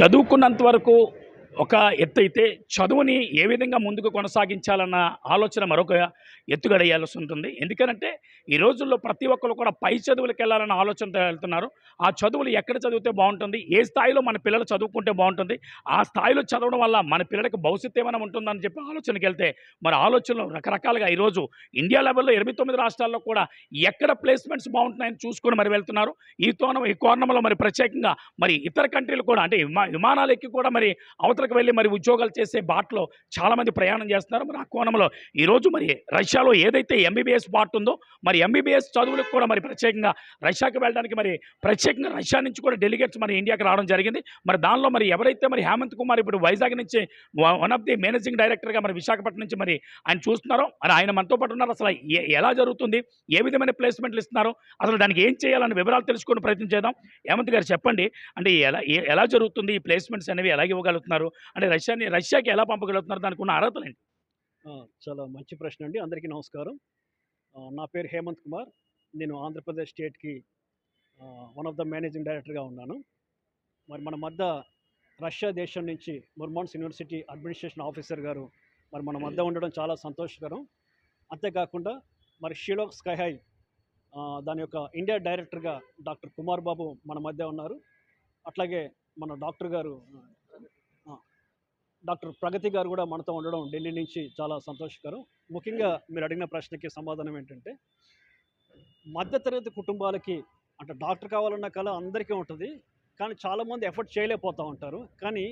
చదువుకున్నంత వరకు ఒక ఎత్తు అయితే చదువుని ఏ విధంగా ముందుకు కొనసాగించాలన్న ఆలోచన మరొక ఎత్తుగడేయాల్సి ఉంటుంది. ఎందుకంటే ఈ రోజుల్లో ప్రతి ఒక్కరు కూడా పై చదువులకు వెళ్ళాలన్న ఆలోచనతో వెళ్తున్నారు. ఆ చదువులు ఎక్కడ చదివితే బాగుంటుంది? ఏ స్థాయిలో మన పిల్లలు చదువుకుంటే బాగుంటుంది? ఆ స్థాయిలో చదవడం వల్ల మన పిల్లలకి భవిష్యత్తు ఏమైనా ఉంటుందని చెప్పి ఆలోచనకి వెళ్తే మరి ఆలోచనలు రకరకాలుగా ఈరోజు ఇండియా లెవెల్లో ఎనిమిది తొమ్మిది రాష్ట్రాల్లో కూడా ఎక్కడ ప్లేస్మెంట్స్ బాగుంటున్నాయని చూసుకొని మరి వెళ్తున్నారు. ఈ తోనం ఈ కోణంలో మరి ప్రత్యేకంగా మరి ఇతర కంట్రీలు కూడా అంటే విమా విమానాలు ఎక్కి కూడా మరి అమెరికాకు వెళ్ళి మరి ఉద్యోగాలు చేసే బాటలో చాలామంది ప్రయాణం చేస్తున్నారు. మరి ఆ కోణంలో ఈరోజు మరి రష్యాలో ఏదైతే ఎంబీబీఎస్ బాట్ ఉందో మరి ఎంబీబీఎస్ చదువులకు కూడా మరి ప్రత్యేకంగా రష్యాకి వెళ్ళడానికి మరి ప్రత్యేకంగా రష్యా నుంచి కూడా డెలిగేట్స్ మరి ఇండియాకి రావడం జరిగింది. మరి దానిలో మరి ఎవరైతే మరి హేమంత్ కుమార్ ఇప్పుడు వైజాగ్ నుంచి వన్ ఆఫ్ ది మేనేజింగ్ డైరెక్టర్గా మరి విశాఖపట్నం నుంచి మరి ఆయన చూస్తున్నారో మరి ఆయన మనతో పాటు ఉన్నారు. అసలు ఎలా జరుగుతుంది? ఏ విధమైన ప్లేస్మెంట్లు ఇస్తున్నారు? అసలు దానికి ఏం చేయాలని వివరాలు తెలుసుకుని ప్రయత్నం చేద్దాం. హేమంత్ గారు చెప్పండి. అంటే ఎలా ఎలా జరుగుతుంది? ఈ ప్లేస్మెంట్స్ అనేవి ఎలా ఇవ్వగలుగుతున్నారు? అంటే రష్యాని రష్యాకి ఎలా పంపగలుగుతున్నారు? దానికి ఉన్న అర్హతలు ఏంటి? చాలా మంచి ప్రశ్న అండి. అందరికీ నమస్కారం. నా పేరు హేమంత్ కుమార్. నేను ఆంధ్రప్రదేశ్ స్టేట్కి వన్ ఆఫ్ ద మేనేజింగ్ డైరెక్టర్గా ఉన్నాను. మరి మన మధ్య రష్యా దేశం నుంచి ముర్మాన్స్ యూనివర్సిటీ అడ్మినిస్ట్రేషన్ ఆఫీసర్ గారు మరి మన మధ్య ఉండడం చాలా సంతోషకరం. అంతేకాకుండా మరి షీలోక్ స్కైహై దాని యొక్క ఇండియా డైరెక్టర్గా డాక్టర్ కుమార్ బాబు మన మధ్య ఉన్నారు. అట్లాగే మన డాక్టర్ గారు డాక్టర్ ప్రగతి గారు కూడా మనతో ఉండడం ఢిల్లీ నుంచి చాలా సంతోషకరం. ముఖ్యంగా మీరు అడిగిన ప్రశ్నకి సమాధానం ఏంటంటే మధ్యతరగతి కుటుంబాలకి అంటే డాక్టర్ కావాలన్న కళ అందరికీ ఉంటుంది కానీ చాలామంది ఎఫర్ట్ చేయలేకపోతూ ఉంటారు. కానీ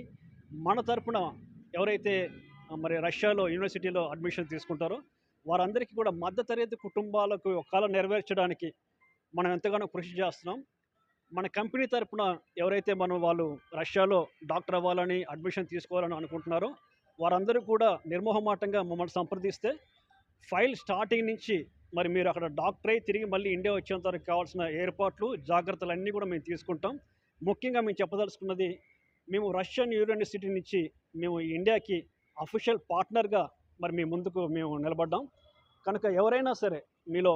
మన తరపున ఎవరైతే మరి రష్యాలో యూనివర్సిటీలో అడ్మిషన్ తీసుకుంటారో వారందరికీ కూడా మధ్యతరగతి కుటుంబాలకు ఒక కళ నెరవేర్చడానికి మనం ఎంతగానో కృషి చేస్తున్నాం. మన కంపెనీ తరపున ఎవరైతే మనం వాళ్ళు రష్యాలో డాక్టర్ అవ్వాలని అడ్మిషన్ తీసుకోవాలని అనుకుంటున్నారో వారందరూ కూడా నిర్మోహమాటంగా మమ్మల్ని సంప్రదిస్తే ఫైల్ స్టార్టింగ్ నుంచి మరి మీరు అక్కడ డాక్టర్ అయి తిరిగి మళ్ళీ ఇండియా వచ్చేంత వరకు కావాల్సిన ఏర్పాట్లు జాగ్రత్తలు అన్నీ కూడా మేము తీసుకుంటాం. ముఖ్యంగా మేము చెప్పదలుచుకున్నది మేము రష్యన్ యూనివర్సిటీ నుంచి మేము ఇండియాకి అఫీషియల్ పార్ట్నర్గా మరి మీ ముందుకు మేము నిలబడ్డాం. కనుక ఎవరైనా సరే మీలో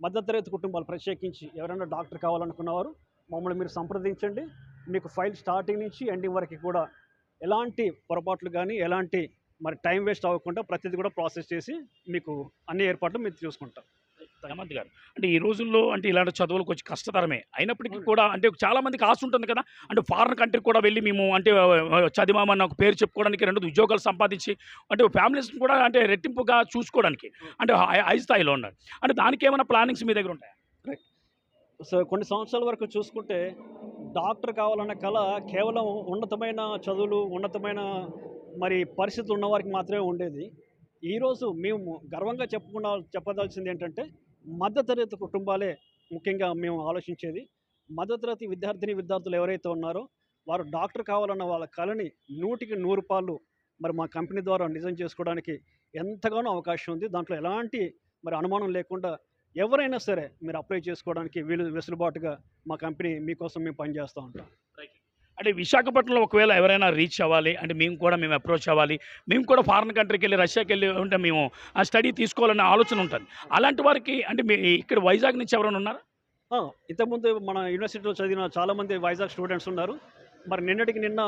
మధ్యతరగతి కుటుంబాలు ప్రత్యేకించి ఎవరైనా డాక్టర్ కావాలనుకున్నవారు మమ్మల్ని మీరు సంప్రదించండి. మీకు ఫైల్ స్టార్టింగ్ నుంచి ఎండింగ్ వరకు కూడా ఎలాంటి పొరపాట్లు కానీ ఎలాంటి మరి టైం వేస్ట్ అవ్వకుండా ప్రతిదీ కూడా ప్రాసెస్ చేసి మీకు అన్ని ఏర్పాట్లు మీరు చూసుకుంటాం హేమంత్ గారు. అంటే ఈ రోజుల్లో అంటే ఇలాంటి చదువులు కొంచెం కష్టతరమే. అయినప్పటికీ కూడా అంటే చాలా మందికి ఆశ ఉంటుంది కదా. అంటే ఫారెన్ కంట్రీ కూడా వెళ్ళి మేము అంటే ఆ, చదివామన్న ఒక పేరు చెప్పుకోవడానికి రెండు ఉద్యోగాలు సంపాదించి అంటే ఫ్యామిలీస్ని కూడా అంటే రెట్టింపుగా చూసుకోవడానికి అంటే హై- స్థాయిలో ఉన్నారు. అంటే దానికి ఏమైనా ప్లానింగ్స్ మీ దగ్గర ఉంటాయి? కొన్ని సంవత్సరాల వరకు చూసుకుంటే డాక్టర్ కావాలన్న కళ కేవలం ఉన్నతమైన చదువులు ఉన్నతమైన మరి పరిస్థితులు ఉన్నవారికి మాత్రమే ఉండేది. ఈరోజు మేము గర్వంగా చెప్పుకున్న చెప్పదలసింది ఏంటంటే మధ్యతరగతి కుటుంబాలే ముఖ్యంగా మేము ఆలోచించేది. మధ్యతరగతి విద్యార్థిని విద్యార్థులు ఎవరైతే ఉన్నారో వారు డాక్టర్ కావాలన్న వాళ్ళ కళని నూటికి నూరు పాళ్ళు మరి మా కంపెనీ ద్వారా నిజం చేసుకోవడానికి ఎంతగానో అవకాశం ఉంది. దాంట్లో ఎలాంటి మరి అనుమానం లేకుండా ఎవరైనా సరే మీరు అప్లై చేసుకోవడానికి వీలు వెసులుబాటుగా మా కంపెనీ మీకోసం మేము పనిచేస్తూ ఉంటాం. అంటే విశాఖపట్నంలో ఒకవేళ ఎవరైనా రీచ్ అవ్వాలి అంటే మేము కూడా మేము అప్రోచ్ అవ్వాలి మేము కూడా ఫారెన్ కంట్రీకి వెళ్ళి రష్యాకి వెళ్ళి ఉంటే మేము ఆ స్టడీ తీసుకోవాలనే ఆలోచన ఉంటుంది. అలాంటి వారికి అంటే మీ ఇక్కడ వైజాగ్ నుంచి ఎవరైనా ఉన్నారా? ఇంతకుముందు మన యూనివర్సిటీలో చదివిన చాలామంది వైజాగ్ స్టూడెంట్స్ ఉన్నారు. మరి నిన్నటికి నిన్న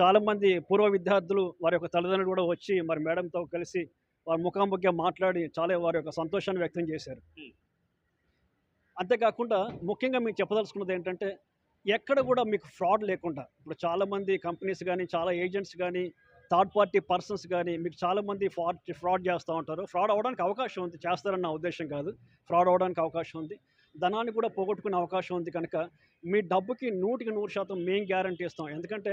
చాలామంది పూర్వ విద్యార్థులు వారి యొక్క తల్లిదండ్రులు కూడా వచ్చి మరి మేడంతో కలిసి వారి ముఖాముఖిగా మాట్లాడి చాలా వారి యొక్క సంతోషాన్ని వ్యక్తం చేశారు. అంతేకాకుండా ముఖ్యంగా మీకు చెప్పదలుచుకున్నది ఏంటంటే ఎక్కడ కూడా మీకు ఫ్రాడ్ లేకుండా ఇప్పుడు చాలామంది కంపెనీస్ కానీ చాలా ఏజెంట్స్ కానీ థర్డ్ పార్టీ పర్సన్స్ కానీ మీకు చాలామంది ఫ్రాడ్ ఫ్రాడ్ చేస్తూ ఉంటారు. ఫ్రాడ్ అవ్వడానికి అవకాశం ఉంది చేస్తారన్న నా ఉద్దేశం కాదు. ఫ్రాడ్ అవ్వడానికి అవకాశం ఉంది. ధనాన్ని కూడా పోగొట్టుకునే అవకాశం ఉంది కనుక మీ డబ్బుకి నూటికి నూరు శాతం మేము గ్యారంటీ ఇస్తాం. ఎందుకంటే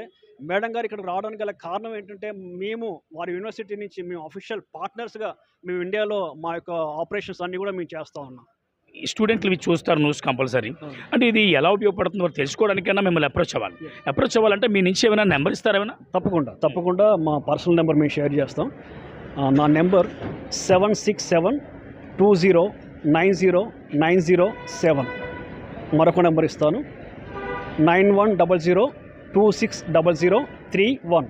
మేడం గారు ఇక్కడ రావడానికి గల కారణం ఏంటంటే మేము వారి యూనివర్సిటీ నుంచి మేము అఫీషియల్ పార్ట్నర్స్గా మేము ఇండియాలో మా యొక్క ఆపరేషన్స్ అన్నీ కూడా మేము చేస్తూ ఉన్నాం. ఈ స్టూడెంట్లు ఇవి చూస్తారు న్యూస్ కంపల్సరీ అంటే ఇది ఎలా ఉపయోగపడుతుందో వారు తెలుసుకోవడానికైనా మిమ్మల్ని అప్రోచ్ అవ్వాలి. అప్రోచ్ అవ్వాలంటే మీ నుంచి ఏమైనా నెంబర్ ఇస్తారా ఏమైనా? తప్పకుండా తప్పకుండా మా పర్సనల్ నెంబర్ మేము షేర్ చేస్తాం. నా number seven six seven two zero nine zero nine zero seven. మరొక నెంబర్ ఇస్తాను. Nine one double zero two six double zero three one.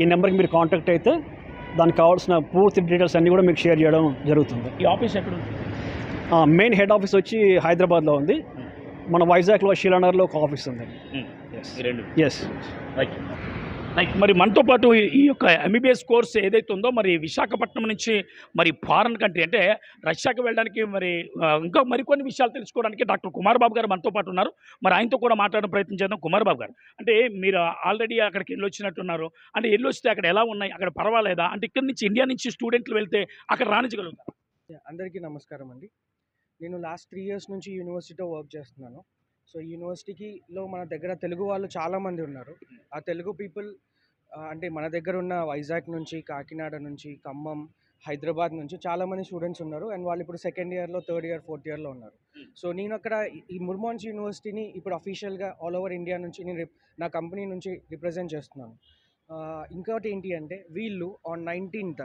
ఈ నెంబర్కి మీరు కాంటాక్ట్ అయితే దానికి కావాల్సిన పూర్తి డీటెయిల్స్ అన్నీ కూడా మీకు షేర్ చేయడం జరుగుతుంది. ఈ ఆఫీస్ ఎక్కడ మెయిన్ హెడ్ ఆఫీస్ వచ్చి హైదరాబాద్లో ఉంది. మన వైజాగ్లో శిలానగర్లో ఒక ఆఫీస్ ఉంది. ఎస్ ఎస్ రైట్ లైక్ మరి మనతో పాటు ఈ- యొక్క ఎంబీబీఎస్ కోర్స్ ఏదైతే ఉందో మరి విశాఖపట్నం నుంచి మరి ఫారెన్ కంట్రీ అంటే రష్యాకి వెళ్ళడానికి మరి ఇంకా మరికొన్ని విషయాలు తెలుసుకోవడానికి డాక్టర్ కుమార్ బాబు గారు మనతో పాటు ఉన్నారు. మరి ఆయనతో కూడా మాట్లాడడం ప్రయత్నం చేద్దాం. కుమార్ బాబు గారు అంటే మీరు ఆల్రెడీ అక్కడికి వెళ్ళి వచ్చినట్టున్నారు. అంటే వెళ్ళి వస్తే అక్కడ ఎలా ఉన్నాయి? అక్కడ పర్వాలేదా? అంటే ఇక్కడ నుంచి ఇండియా నుంచి స్టూడెంట్లు వెళ్తే అక్కడ రాణించగలుగుతారు? అందరికీ నమస్కారం అండి. నేను లాస్ట్ త్రీ ఇయర్స్ నుంచి యూనివర్సిటీలో వర్క్ చేస్తున్నాను. సో ఈ యూనివర్సిటీకి లో మన దగ్గర తెలుగు వాళ్ళు చాలామంది ఉన్నారు. ఆ తెలుగు పీపుల్ అంటే మన దగ్గర ఉన్న వైజాగ్ నుంచి కాకినాడ నుంచి ఖమ్మం హైదరాబాద్ నుంచి చాలామంది స్టూడెంట్స్ ఉన్నారు. అండ్ వాళ్ళు ఇప్పుడు సెకండ్ ఇయర్లో థర్డ్ ఇయర్ ఫోర్త్ ఇయర్లో ఉన్నారు. సో నేను అక్కడ ఈ- ముర్మాన్స్ యూనివర్సిటీని ఇప్పుడు అఫీషియల్గా ఆల్ ఓవర్ ఇండియా నుంచి నేను నా కంపెనీ నుంచి రిప్రజెంట్ చేస్తున్నాను. ఇంకోటి ఏంటి అంటే వీళ్ళు on nineteenth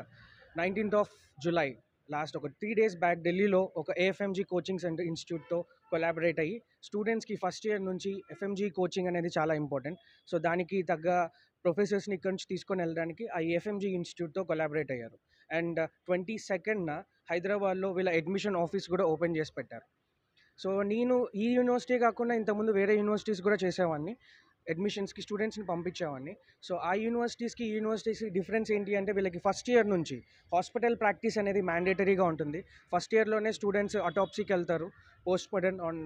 nineteenth of July last ఒక త్రీ డేస్ బ్యాక్ ఢిల్లీలో ఒక ఏఎఫ్ఎంజీ కోచింగ్ సెంటర్ ఇన్స్టిట్యూట్తో కొలాబరేట్ అయ్యి స్టూడెంట్స్కి ఫస్ట్ ఇయర్ నుంచి ఎఫ్ఎంజీ కోచింగ్ అనేది చాలా ఇంపార్టెంట్. సో దానికి తగ్గ ప్రొఫెసర్స్ని ఇక్కడ నుంచి తీసుకొని వెళ్ళడానికి ఆ ఎఫ్ఎంజీ ఇన్స్టిట్యూట్తో కొలాబరేట్ అయ్యారు. అండ్ ట్వంటీ సెకండ్న హైదరాబాద్లో వీళ్ళ అడ్మిషన్ ఆఫీస్ కూడా ఓపెన్ చేసి పెట్టారు. సో నేను ఈ యూనివర్సిటీ కాకుండా ఇంతకుముందు వేరే యూనివర్సిటీస్ కూడా చేసేవాడిని. అడ్మిషన్స్కి స్టూడెంట్స్ని పంపించేవాడిని. సో ఆ యూనివర్సిటీస్కి ఈ యూనివర్సిటీస్కి డిఫరెన్స్ ఏంటి అంటే వీళ్ళకి ఫస్ట్ ఇయర్ నుంచి హాస్పిటల్ ప్రాక్టీస్ అనేది మ్యాండేటరీగా ఉంటుంది. ఫస్ట్ ఇయర్లోనే స్టూడెంట్స్ అటాప్సీకి వెళ్తారు. పోస్ట్ మార్టం ఆన్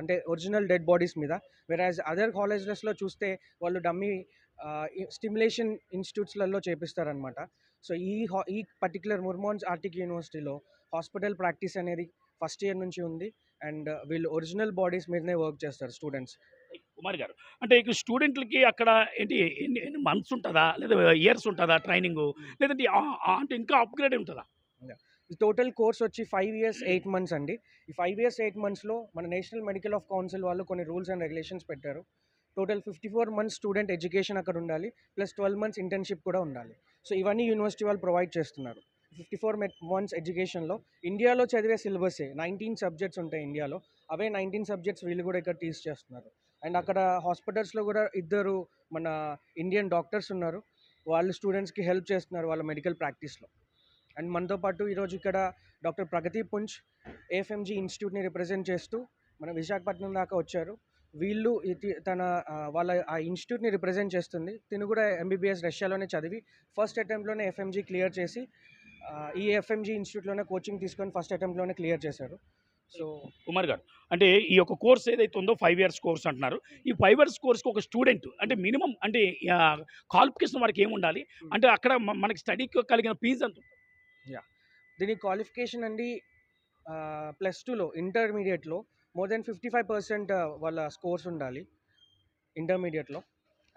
అంటే ఒరిజినల్ డెడ్ బాడీస్ మీద. వెరాజ్ అదర్ కాలేజెస్లో చూస్తే వాళ్ళు డమ్మీ స్టిమ్యులేషన్ ఇన్స్టిట్యూట్స్లలో చేపిస్తారనమాట. సో ఈ హా ఈ పర్టికులర్ ముర్మాన్స్ ఆర్టిక్ యూనివర్సిటీలో హాస్పిటల్ ప్రాక్టీస్ అనేది ఫస్ట్ ఇయర్ నుంచి ఉంది. అండ్ వీళ్ళు ఒరిజినల్ బాడీస్ మీదనే వర్క్ చేస్తారు స్టూడెంట్స్. కుమార్ గారు అంటే ఇక స్టూడెంట్లకి అక్కడ ఏంటి ఎన్ని ఎన్ని మంత్స్ ఉంటుందా? లేదా ఇయర్స్ ఉంటుందా ట్రైనింగ్? లేదంటే అంటే ఇంకా అప్గ్రేడ్ ఉంటుందా? టోటల్ కోర్స్ వచ్చి ఫైవ్ ఇయర్స్ ఎయిట్ మంత్స్ అండి. ఈ ఫైవ్ ఇయర్స్ ఎయిట్ మంత్స్లో మన నేషనల్ మెడికల్ ఆఫ్ కౌన్సిల్ వాళ్ళు కొన్ని రూల్స్ అండ్ రెగ్యులేషన్స్ పెట్టారు. Total fifty four months student education అక్కడ ఉండాలి ప్లస్ ట్వెల్వ్ మంత్స్ ఇంటర్న్షిప్ కూడా ఉండాలి. సో ఇవన్నీ యూనివర్సిటీ వాళ్ళు ప్రొవైడ్ చేస్తున్నారు. ఫిఫ్టీ ఫోర్ మంత్స్ ఎడ్యుకేషన్లో ఇండియాలో చదివే సిలబసే నైన్టీన్ సబ్జెక్ట్స్ ఉంటాయి ఇండియాలో. అవే నైన్టీన్ సబ్జెక్ట్స్ వీళ్ళు కూడా ఇక్కడ టీచ్ చేస్తున్నారు. అండ్ అక్కడ హాస్పిటల్స్లో కూడా ఇద్దరు మన ఇండియన్ డాక్టర్స్ ఉన్నారు. వాళ్ళు స్టూడెంట్స్కి హెల్ప్ చేస్తున్నారు వాళ్ళ మెడికల్ ప్రాక్టీస్లో. అండ్ మనతో పాటు ఈరోజు ఇక్కడ డాక్టర్ ప్రగతి పుంచ్ ఏఎఫ్ఎంజీ ఇన్స్టిట్యూట్ని రిప్రజెంట్ చేస్తూ మన విశాఖపట్నం దాకా వచ్చారు. వీళ్ళు తన వాళ్ళ ఆ ఇన్స్టిట్యూట్ని రిప్రజెంట్ చేస్తుంది. తిను కూడా ఎంబీబీఎస్ రష్యాలోనే చదివి ఫస్ట్ అటెంప్ట్లోనే ఎఫ్ఎంజీ క్లియర్ చేసి ఈ ఎఫ్ఎంజీ ఇన్స్టిట్యూట్లోనే కోచింగ్ తీసుకొని ఫస్ట్ అటెంప్ట్లోనే క్లియర్ చేశారు. సో కుమార్ గారు అంటే ఈ యొక్క కోర్స్ ఏదైతే ఉందో ఫైవ్ ఇయర్స్ కోర్స్ అంటున్నారు. ఈ ఫైవ్ ఇయర్స్ కోర్స్కి ఒక స్టూడెంట్ అంటే మినిమం అంటే క్వాలిఫికేషన్ వారికి ఏమి ఉండాలి అంటే అక్కడ మనకి స్టడీకి కలిగిన ఫీజు యా దీని క్వాలిఫికేషన్ అండి ప్లస్ టూలో ఇంటర్మీడియట్లో more than fifty five percent వాళ్ళ స్కోర్స్ ఉండాలి ఇంటర్మీడియట్లో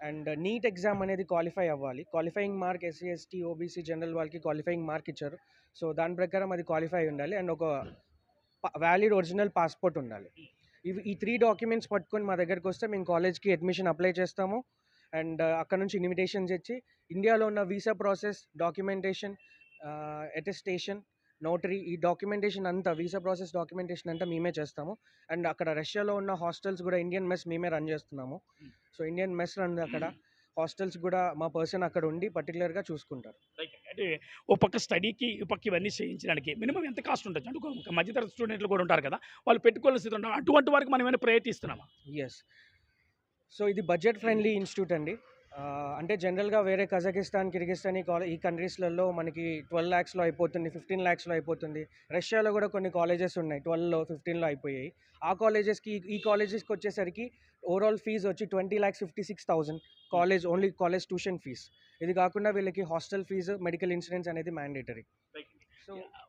అండ్ నీట్ ఎగ్జామ్ అనేది క్వాలిఫై అవ్వాలి. Qualifying mark SC ST OBC general వాళ్ళకి క్వాలిఫైయింగ్ మార్క్ ఇచ్చారు. సో దాని ప్రకారం అది క్వాలిఫై ఉండాలి. అండ్ ఒక వ్యాలిడ్ ఒరిజినల్ పాస్పోర్ట్ ఉండాలి. ఇవి ఈ త్రీ డాక్యుమెంట్స్ పట్టుకొని మా దగ్గరికి వస్తే మేము కాలేజ్కి అడ్మిషన్ అప్లై చేస్తాము. అండ్ అక్కడ నుంచి ఇన్విటేషన్స్ ఇచ్చి ఇండియాలో ఉన్న visa process documentation attestation notary ఈ డాక్యుమెంటేషన్ అంతా వీసా ప్రాసెస్ డాక్యుమెంటేషన్ అంతా మేమే చేస్తాము. అండ్ అక్కడ రష్యాలో ఉన్న హాస్టల్స్ కూడా ఇండియన్ మెస్ మేమే రన్ చేస్తున్నాము. సో ఇండియన్ మెస్ రన్ అక్కడ హాస్టల్స్ కూడా మా పర్సన్ అక్కడ ఉండి పర్టికులర్గా చూసుకుంటారు. అంటే ఓ పక్క స్టడీకి ఈ పక్క ఇవన్నీ చేయించడానికి మినిమం ఎంత కాస్ట్ ఉంటుంది? అంటే ఒక మధ్యతరగతి స్టూడెంట్లు కూడా ఉంటారు కదా వాళ్ళు పెట్టుకోవాల్సి ఉంటారు అటువంటి వారికి మనం ఏమైనా ప్రయత్నిస్తున్నామా? ఎస్ సో ఇది బడ్జెట్ ఫ్రెండ్లీ ఇన్స్టిట్యూట్ అండి. అంటే జనరల్గా వేరే కజకిస్తాన్ కిర్గిస్తాన్ ఈ కాలే ఈ కంట్రీస్లలో మనకి ట్వెల్వ్ ల్యాక్స్లో అయిపోతుంది ఫిఫ్టీన్ ల్యాక్స్లో అయిపోతుంది. రష్యాలో కూడా కొన్ని కాలేజెస్ ఉన్నాయి ట్వెల్వ్లో ఫిఫ్టీన్లో అయిపోయాయి. ఆ కాలేజెస్కి ఈ కాలేజెస్కి వచ్చేసరికి ఓవరాల్ ఫీజు వచ్చి twenty lakhs fifty six thousand. College only college tuition fee. ఇది కాకుండా వీళ్ళకి హాస్టల్ ఫీజు మెడికల్ ఇన్సూరెన్స్ అనేది మ్యాండేటరీ.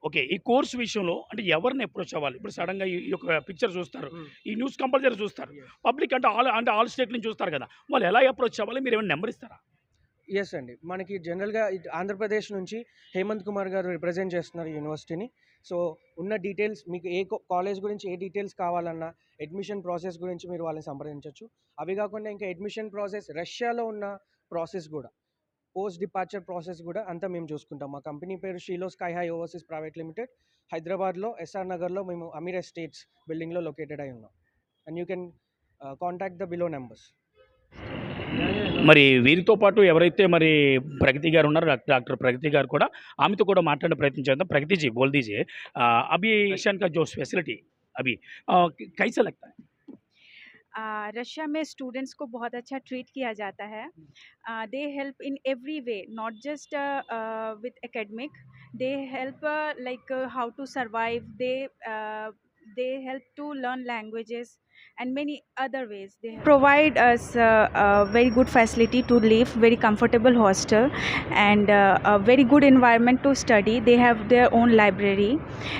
ఓకే. ఈ కోర్స్ విషయంలో అంటే ఎవరిని అప్రోచ్ అవ్వాలి? ఇప్పుడు సడన్గా ఈ యొక్క పిక్చర్ చూస్తారు. ఈ న్యూస్ కంపల్సరీ చూస్తారు. పబ్లిక్ అంటే ఆల్ అంటే ఆల్ స్టేట్ నుంచి చూస్తారు కదా. వాళ్ళు ఎలా అప్రోచ్ అవ్వాలి? మీరు ఏమైనా నెంబర్ ఇస్తారా? ఎస్ అండి. మనకి జనరల్గా ఆంధ్రప్రదేశ్ నుంచి హేమంత్ కుమార్ గారు రిప్రజెంట్ చేస్తున్నారు యూనివర్సిటీని. సో ఉన్న డీటెయిల్స్ మీకు ఏ కాలేజ్ గురించి ఏ డీటెయిల్స్ కావాలన్నా అడ్మిషన్ ప్రాసెస్ గురించి మీరు వాళ్ళని సంప్రదించవచ్చు అవి కాకుండా ఇంకా అడ్మిషన్ ప్రాసెస్ రష్యాలో ఉన్న ప్రాసెస్ కూడా. పోస్ట్ డిపార్చర్ ప్రాసెస్ కూడా అంతా మేము చూసుకుంటాం. మా కంపెనీ పేరు షీలో sky high overseas private limited. హైదరాబాద్లో ఎస్ఆర్ నగర్లో మేము అమీర్ ఎస్టేట్స్ బిల్డింగ్లో లొకేటెడ్ అయి ఉన్నాం. And you can contact the below numbers మరి వీరితో పాటు ఎవరైతే మరి ప్రగతి గారు ఉన్నారో డాక్టర్ ప్రగతి గారు కూడా ఆమెతో కూడా మాట్లాడే ప్రయత్నం చేద్దాం ప్రగతిజీ బోల్దీజీ అభి ఇషాన్ కా జోస్ ఫెసిలిటీ అభి कैसा रशिया में स्टूडेंट्स को बहुत अच्छा ट्रीट किया जाता है they help in every way not just with academic they help like how to survive they they help to learn languages and many other ways they provide us uh, a very good facility to live very comfortable hostel and uh, a very good environment to study they have their own library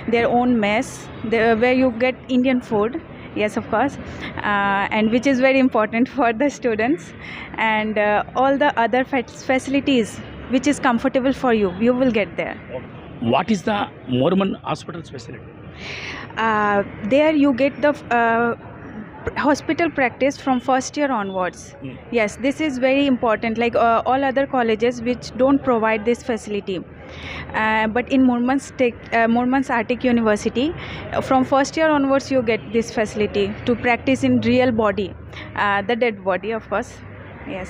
their own mess there, where you get indian food yes of course. Uh, and which is very important for the students. And uh, all the other facilities which is comfortable for you you will get there. What is the mormon hospital facility? Uh, there you get the hospital practice from first year onwards Mm. yes this is very important like uh, all other colleges which don't provide this facility uh, but in Murmansk, uh, Murmansk Arctic University, uh, from first year onwards, you get this facility to practice in real body, uh, the dead body, of course. Yes.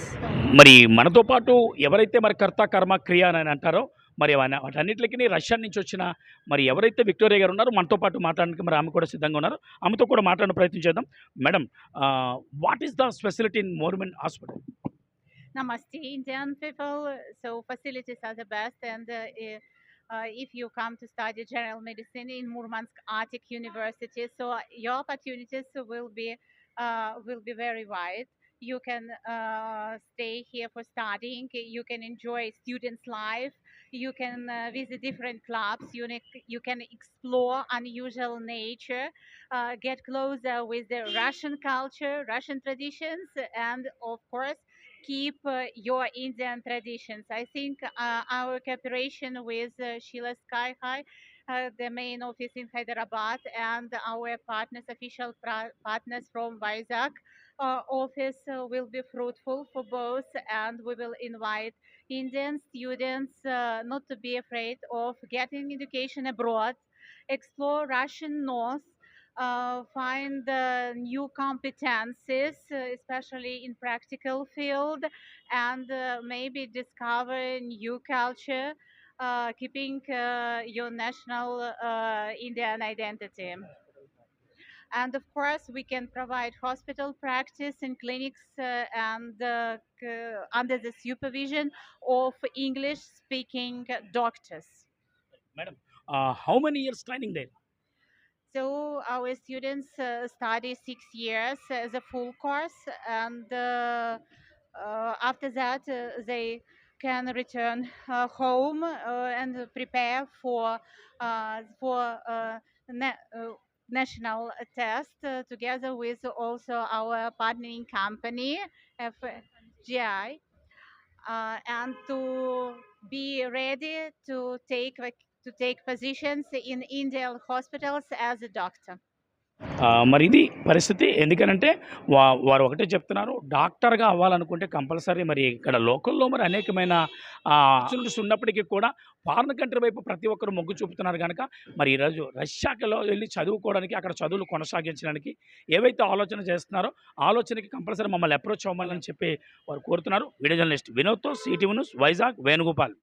మరి మనతో పాటు ఎవరైతే మరి కర్త కర్మ క్రియ అని అంటారో మరి అవన్నీ- వాటన్నిటికీ రష్యా నుంచి వచ్చిన మరి ఎవరైతే విక్టోరియా గారు ఉన్నారో మనతో పాటు మాట్లాడడానికి మరి ఆమె కూడా సిద్ధంగా ఉన్నారు ఆమెతో కూడా మాట్లాడే ప్రయత్నం చేద్దాం madam what is the speciality in Murmansk hospital Namaste, Indian people. So facilities are the best, and uh, i- uh, if you come to study general medicine in Murmansk Arctic University, so your opportunities will be uh, will be very wide. You can uh, stay here for studying. You can enjoy students' life. You can uh, visit different clubs. You, ne- you can explore unusual nature, uh, get closer with the Russian culture, Russian traditions, and of course keep uh, your Indian traditions. I think uh, our cooperation with uh, Sheila Sky High, uh, the main office in Hyderabad, and our partners, official pra- partners from Vizag office, uh, will be fruitful for both, and we will invite Indian students uh, not to be afraid of getting education abroad, explore Russian North, uh, find uh, new competencies, uh, especially in practical field, and uh, maybe discover new culture, uh, keeping uh, your national uh, Indian identity. And of course, we can provide hospital practice in clinics uh, and uh, under the supervision of English speaking doctors. Madam, uh, how many years training there? So our students uh, study six years as a full course, and uh, after that they can return uh, home uh, and prepare for uh, for national test uh, together with also our partnering company FGI. Uh, and to be ready to take to take positions in Indian hospitals as a doctor. మరి ఇది పరిస్థితి. ఎందుకనంటే వా వారు ఒకటే చెప్తున్నారు డాక్టర్గా అవ్వాలనుకుంటే కంపల్సరీ మరి ఇక్కడ లోకల్లో మరి అనేకమైన ఆప్షన్స్ ఉన్నప్పటికీ కూడా ఫారిన్ కంట్రీ వైపు ప్రతి ఒక్కరు మొగ్గు చూపుతున్నారు కనుక మరి ఈరోజు రష్యాలో వెళ్ళి చదువుకోవడానికి అక్కడ చదువులు కొనసాగించడానికి ఏవైతే ఆలోచన చేస్తున్నారో ఆలోచనకి కంపల్సరీ మమ్మల్ని అప్రోచ్ అవ్వాలని చెప్పి వారు కోరుతున్నారు. వీడియో జర్నలిస్ట్ వినోద్తో సిటీ న్యూస్ వైజాగ్ వేణుగోపాల్.